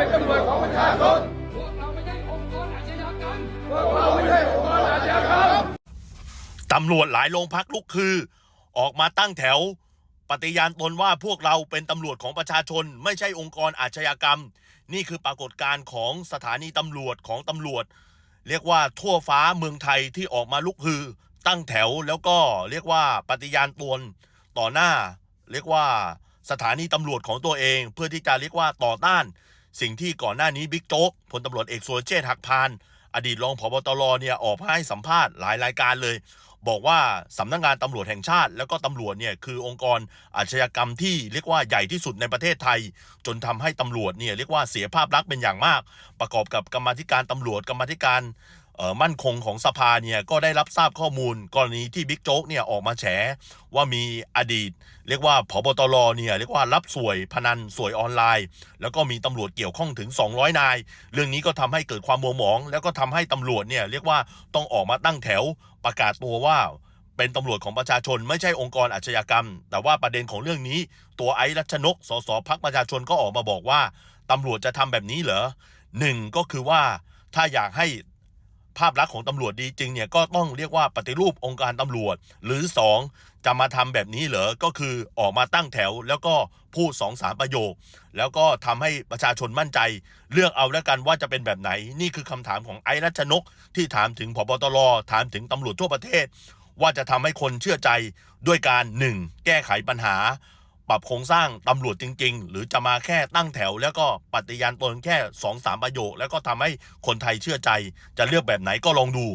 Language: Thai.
เป็นตำรวจของประชาชนพวกเราไม่ใช่องค์กรอาชญากรรมพวกเราไม่ใช่องค์กรอาชญากรรมตำรวจหลายโรงพักลุกคือ ออกมาตั้งแถว ปฏิญาณตนว่าพวกเราเป็นตำรวจของประชาชน ไม่ใช่องค์กรอาชญากรรม นี่คือปรากฏการณ์ของสถานีตำรวจของตำรวจ เรียกว่าทั่วฟ้าเมืองไทยที่ออกมาลุกฮือ ตั้งแถวแล้วก็เรียกว่าปฏิญาณตนต่อหน้า เรียกว่าสถานีตำรวจของตัวเอง เพื่อที่จะเรียกว่าต่อต้าน สิ่งที่ก่อนหน้านี้บิ๊กโจ๊กพลตำรวจเอกสุรเชษฐ์หักพานอดีตรองผบตรเนี่ยออกมาให้สัมภาษณ์หลายรายการเลย บอกว่าสำนักงานตำรวจแห่งชาติ แล้วก็ตำรวจเนี่ยคือองค์กรอาชญากรรมที่เรียกว่าใหญ่ที่สุดในประเทศไทย จนทำให้ตำรวจเนี่ยเรียกว่าเสียภาพลักษณ์เป็นอย่างมาก ประกอบกับกรรมธิการตำรวจกรรมธิการ มั่นคงของสภาเนี่ยก็ได้รับทราบข้อมูล กรณีที่บิ๊กโจ๊กเนี่ยออกมาแฉว่ามีอดีต เรียกว่าผบตรเนี่ยเรียกว่ารับสวยพนันสวยออนไลน์ แล้วก็มีตำรวจเกี่ยวข้องถึง 200 นาย เรื่องนี้ก็ทำให้เกิดความโมวหมอง แล้วก็ทำให้ตำรวจเนี่ยเรียกว่าต้องออกมาตั้งแถวประกาศตัวว่าเป็นตำรวจของประชาชนไม่ใช่องค์กรอาชญากรรม แต่ว่าประเด็นของเรื่องนี้ ตัวไอ้รัชนก สสพักประชาชนก็ออกมาบอกว่าตำรวจจะทำแบบนี้เหรอหนึ่งก็คือว่าถ้าอยากให้ ภาพลักษณ์ของตำรวจดีจริงเนี่ยก็ต้องเรียกว่าปฏิรูปองค์การตำรวจ หรือสองจะมาทำแบบนี้เหรอ ก็คือออกมาตั้งแถว แล้วก็พูดสองสามประโยค แล้วก็ทำให้ประชาชนมั่นใจ เลือกเอาแล้วกันว่าจะเป็นแบบไหน นี่คือคำถามของไอ้รัชนก ที่ถามถึงพบตรถามถึงตำรวจทั่วประเทศ ว่าจะทำให้คนเชื่อใจด้วยการ 1. แก้ไขปัญหา ปรับโครงสร้างตำรวจจริง ๆ หรือจะมาแค่ตั้งแถว แล้วก็ปฏิญาณตนแค่2-3ประโยค แล้วก็ทำให้คนไทยเชื่อใจ จะเลือกแบบไหนก็ลองดู